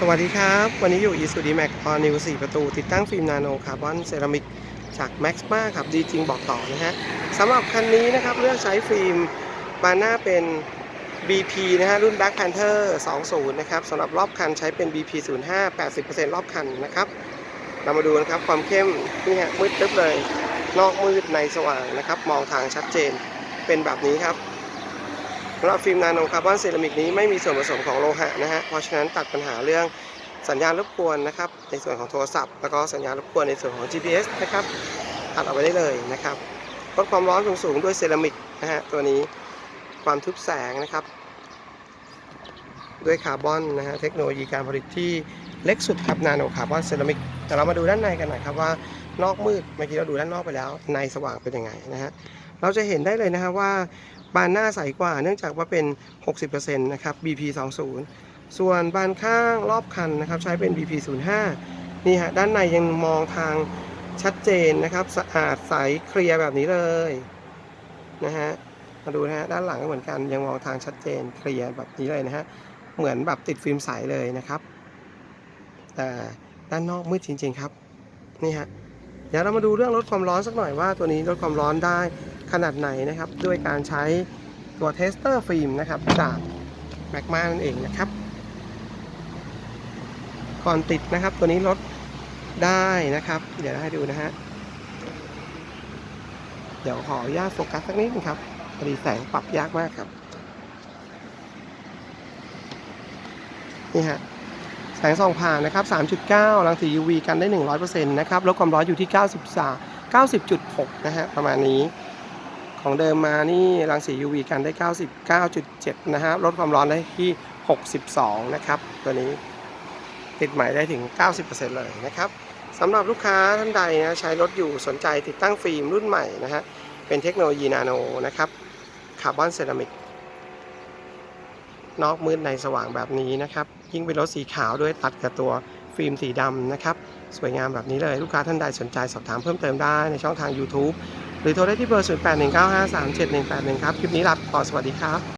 สวัสดีครับ วันนี้อยู่ e s u d i Max All New 4 ประตู ติดตั้งฟิล์มนาโนคาร์บอนเซรามิกจาก Maxma ครับดีจริงบอกต่อนะฮะสำหรับคันนี้นะครับ เลือกใช้ฟิล์มบานหน้าเป็น BP นะฮะรุ่น Black Panther 20 นะครับสำหรับรอบคันใช้เป็น BP 05 80%รอบคันนะครับ เรามาดูนะครับ ความเข้มนี่ฮะมืดตึ๊บเลย นอกมืดในสว่างนะครับ มองทางชัดเจนเป็นแบบนี้ครับ สำหรับฟิล์มนาโนคาร์บอนเซรามิกนี้ไม่มีส่วนผสมของโลหะนะฮะเพราะฉะนั้นตัดปัญหาเรื่องสัญญาณรบกวนนะครับในส่วนของโทรศัพท์ แล้วก็สัญญาณรบกวนในส่วนของ GPS นะครับตัดออกไปได้เลยนะครับลดความร้อนสูงๆด้วยเซรามิกนะฮะตัวนี้ความทึบแสงนะครับ ด้วยคาร์บอนนะฮะเทคโนโลยีการผลิตที่เล็กสุดครับนาโนคาร์บอนเซรามิกแต่เรามาดูด้านในกันหน่อยครับว่านอกมืดเมื่อกี้เราดูด้านนอกไปแล้วในสว่างเป็นยังไงนะฮะเราจะเห็นได้เลยนะฮะว่า บานหน้าใสกว่า เนื่องจากว่าเป็น 60%นะครับ BP 20ส่วนบานข้างรอบคันนะครับ ใช้เป็น BP 05นี่ฮะด้านในยังมองทางชัดเจนนะครับสะอาดใสเคลียร์แบบนี้เลยนะฮะมาดูนะฮะด้านหลังก็เหมือนกันยังมองทางชัดเจนเคลียร์แบบนี้เลยนะฮะเหมือนแบบติดฟิล์มใสเลยนะครับ แต่ด้านนอกมืดจริง ๆ ครับนี่ฮะเดี๋ยวเรามาดูเรื่องลดความร้อนสักหน่อยว่าตัวนี้ลดความร้อนได้ ขนาดไหนนะครับ ด้วยการใช้ตัวเทสเตอร์ฟิล์มนะครับ จากแมกมานั่นเองนะครับ ก่อนติดนะครับ ตัวนี้ลดได้นะครับ เดี๋ยวให้ดูนะฮะเดี๋ยวขออนุญาตโฟกัสสักนิดนึงครับพอดีแสงปรับยากมากครับนี่ฮะแสงส่องผ่านนะครับ 3.9 รังสี UV กันได้ 100%นะครับลดความร้อนอยู่ที่ 93 90.6 นะฮะ ประมาณนี้ ของเดิมมานี่รังสี UV กันได้ 99.7 นะฮะลดความร้อนได้ที่ 62 นะครับ ตัวนี้ติดใหม่ได้ถึง 90%เลยนะครับสำหรับลูกค้าท่านใดนะใช้รถอยู่สนใจติดตั้งฟิล์มรุ่นใหม่นะฮะเป็นเทคโนโลยีนาโนนะครับคาร์บอนเซรามิกนอกมืดในสว่างแบบนี้นะครับ ยิ่งเป็นรถสีขาวด้วยตัดกับตัวฟิล์มสีดำนะครับ สวยงามแบบนี้เลย ลูกค้าท่านใดสนใจสอบถามเพิ่มเติมได้ในช่องทาง YouTube รือโทรได้ที่เบอร์ 0819537181 ครับ คลิปนี้ลาไปก่อนสวัสดีครับ